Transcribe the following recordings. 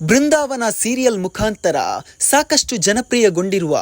ಬೃಂದಾವನ serial ಮುಖಾಂತರ ಸಾಕಷ್ಟು ಜನಪ್ರಿಯಗೊಂಡಿರುವ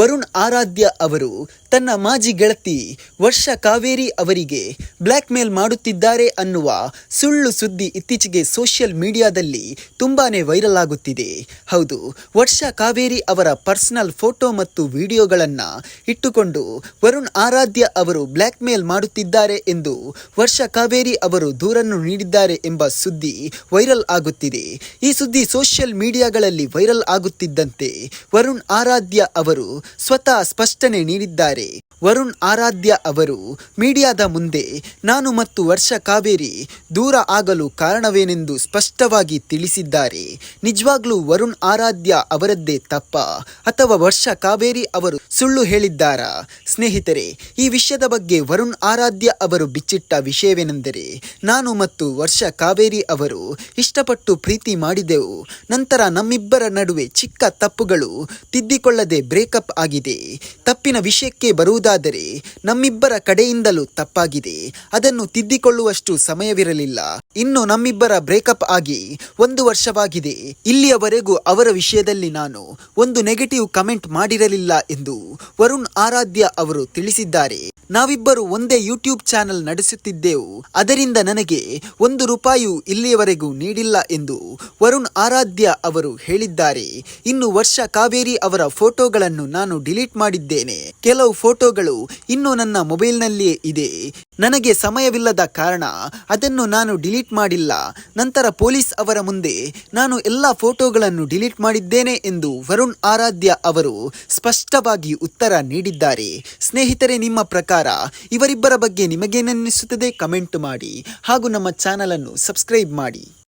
ವರುಣ್ ಆರಾಧ್ಯ ಅವರು ತನ್ನ ಮಾಜಿ ಗೆಳತಿ ವರ್ಷ ಕಾವೇರಿ ಅವರಿಗೆ ಬ್ಲ್ಯಾಕ್ ಮೇಲ್ ಮಾಡುತ್ತಿದ್ದಾರೆ ಅನ್ನುವ ಸುಳ್ಳು ಸುದ್ದಿ ಇತ್ತೀಚೆಗೆ ಸೋಷಿಯಲ್ ಮೀಡಿಯಾದಲ್ಲಿ ತುಂಬಾನೇ ವೈರಲ್ ಆಗುತ್ತಿದೆ. ಹೌದು, ವರ್ಷ ಕಾವೇರಿ ಅವರ ಪರ್ಸನಲ್ ಫೋಟೋ ಮತ್ತು ವಿಡಿಯೋಗಳನ್ನು ಇಟ್ಟುಕೊಂಡು ವರುಣ್ ಆರಾಧ್ಯ ಅವರು ಬ್ಲ್ಯಾಕ್ ಮೇಲ್ ಮಾಡುತ್ತಿದ್ದಾರೆ ಎಂದು ವರ್ಷ ಕಾವೇರಿ ಅವರು ದೂರನ್ನು ನೀಡಿದ್ದಾರೆ ಎಂಬ ಸುದ್ದಿ ವೈರಲ್ ಆಗುತ್ತಿದೆ. ಈ ಸುದ್ದಿ ಸೋಷಿಯಲ್ ಮೀಡಿಯಾಗಳಲ್ಲಿ ವೈರಲ್ ಆಗುತ್ತಿದ್ದಂತೆ ವರುಣ್ ಆರಾಧ್ಯ ಅವರು ಸ್ವತಃ ಸ್ಪಷ್ಟನೆ ನೀಡಿದ್ದಾರೆ. ವರುಣ್ ಆರಾಧ್ಯ ಅವರು, ಮೀಡಿಯಾದ ಮುಂದೆ ನಾನು ಮತ್ತು ವರ್ಷ ಕಾವೇರಿ ದೂರ ಆಗಲು ಕಾರಣವೇನೆಂದು ಸ್ಪಷ್ಟವಾಗಿ ತಿಳಿಸಿದ್ದಾರೆ. ನಿಜವಾಗ್ಲೂ ವರುಣ್ ಆರಾಧ್ಯ ಅವರದ್ದೇ ತಪ್ಪ. ಅಥವಾ ವರ್ಷ ಕಾವೇರಿ ಅವರು ಸುಳ್ಳು ಹೇಳಿದ್ದಾರಾ? ಸ್ನೇಹಿತರೆ, ಈ ವಿಷಯದ ಬಗ್ಗೆ ವರುಣ್ ಆರಾಧ್ಯ ಅವರು ಬಿಚ್ಚಿಟ್ಟ ವಿಷಯವೇನೆಂದರೆ, ನಾನು ಮತ್ತು ವರ್ಷ ಕಾವೇರಿ ಅವರು ಇಷ್ಟಪಟ್ಟು ಪ್ರೀತಿ ಮಾಡಿದೆವು. ನಂತರ ನಮ್ಮಿಬ್ಬರ ನಡುವೆ ಚಿಕ್ಕ ತಪ್ಪುಗಳು ತಿದ್ದಿಕೊಳ್ಳದೆ ಬ್ರೇಕಪ್ ಆಗಿದೆ ತಪ್ಪಿನ ವಿಷಯಕ್ಕೆ ಬರುವುದಾದರೆ ನಮ್ಮಿಬ್ಬರ ಕಡೆಯಿಂದಲೂ ತಪ್ಪಾಗಿದೆ. ಅದನ್ನು ತಿದ್ದಿಕೊಳ್ಳುವಷ್ಟು ಸಮಯವಿರಲಿಲ್ಲ. ಇನ್ನು ನಮ್ಮಿಬ್ಬರ ಬ್ರೇಕಪ್ ಆಗಿ ಒಂದು ವರ್ಷವಾಗಿದೆ. ಇಲ್ಲಿಯವರೆಗೂ ಅವರ ವಿಷಯದಲ್ಲಿ ನಾನು ಒಂದು ನೆಗೆಟಿವ್ ಕಮೆಂಟ್ ಮಾಡಿರಲಿಲ್ಲ ಎಂದು ವರುಣ್ ಆರಾಧ್ಯ ಅವರು ತಿಳಿಸಿದ್ದಾರೆ. ನಾವಿಬ್ಬರು ಒಂದೇ ಯೂಟ್ಯೂಬ್ ಚಾನೆಲ್ ನಡೆಸುತ್ತಿದ್ದೆವು. ಅದರಿಂದ ನನಗೆ ಒಂದು ರೂಪಾಯಿಯೂ ಇಲ್ಲಿಯವರೆಗೂ ನೀಡಿಲ್ಲ ಎಂದು ವರುಣ್ ಆರಾಧ್ಯ ಅವರು ಹೇಳಿದ್ದಾರೆ. ಇನ್ನು ವರ್ಷ ಕಾವೇರಿ ಅವರ ಫೋಟೋಗಳನ್ನು ನಾನು ಡಿಲೀಟ್ ಮಾಡಿದ್ದೇನೆ. ಕೆಲವು ಫೋಟೋಗಳು ಇನ್ನು ನನ್ನ ಮೊಬೈಲ್ನಲ್ಲಿಯೇ ಇದೆ. ನನಗೆ ಸಮಯವಿಲ್ಲದ ಕಾರಣ ಅದನ್ನು ನಾನು ಡಿಲೀಟ್ ಮಾಡಿಲ್ಲ. ನಂತರ ಪೊಲೀಸ್ ಅವರ ಮುಂದೆ ನಾನು ಎಲ್ಲ ಫೋಟೋಗಳನ್ನು ಡಿಲೀಟ್ ಮಾಡಿದ್ದೇನೆ ಎಂದು ವರುಣ್ ಆರಾಧ್ಯ ಅವರು ಸ್ಪಷ್ಟವಾಗಿ ಉತ್ತರ ನೀಡಿದ್ದಾರೆ. ಸ್ನೇಹಿತರೆ, ನಿಮ್ಮ ಪ್ರಕಾರ ಇವರಿಬ್ಬರ ಬಗ್ಗೆ ನಿಮಗೇನೆನ್ನಿಸುತ್ತದೆ? ಕಮೆಂಟ್ ಮಾಡಿ ಹಾಗೂ ನಮ್ಮ ಚಾನಲನ್ನು ಸಬ್ಸ್ಕ್ರೈಬ್ ಮಾಡಿ.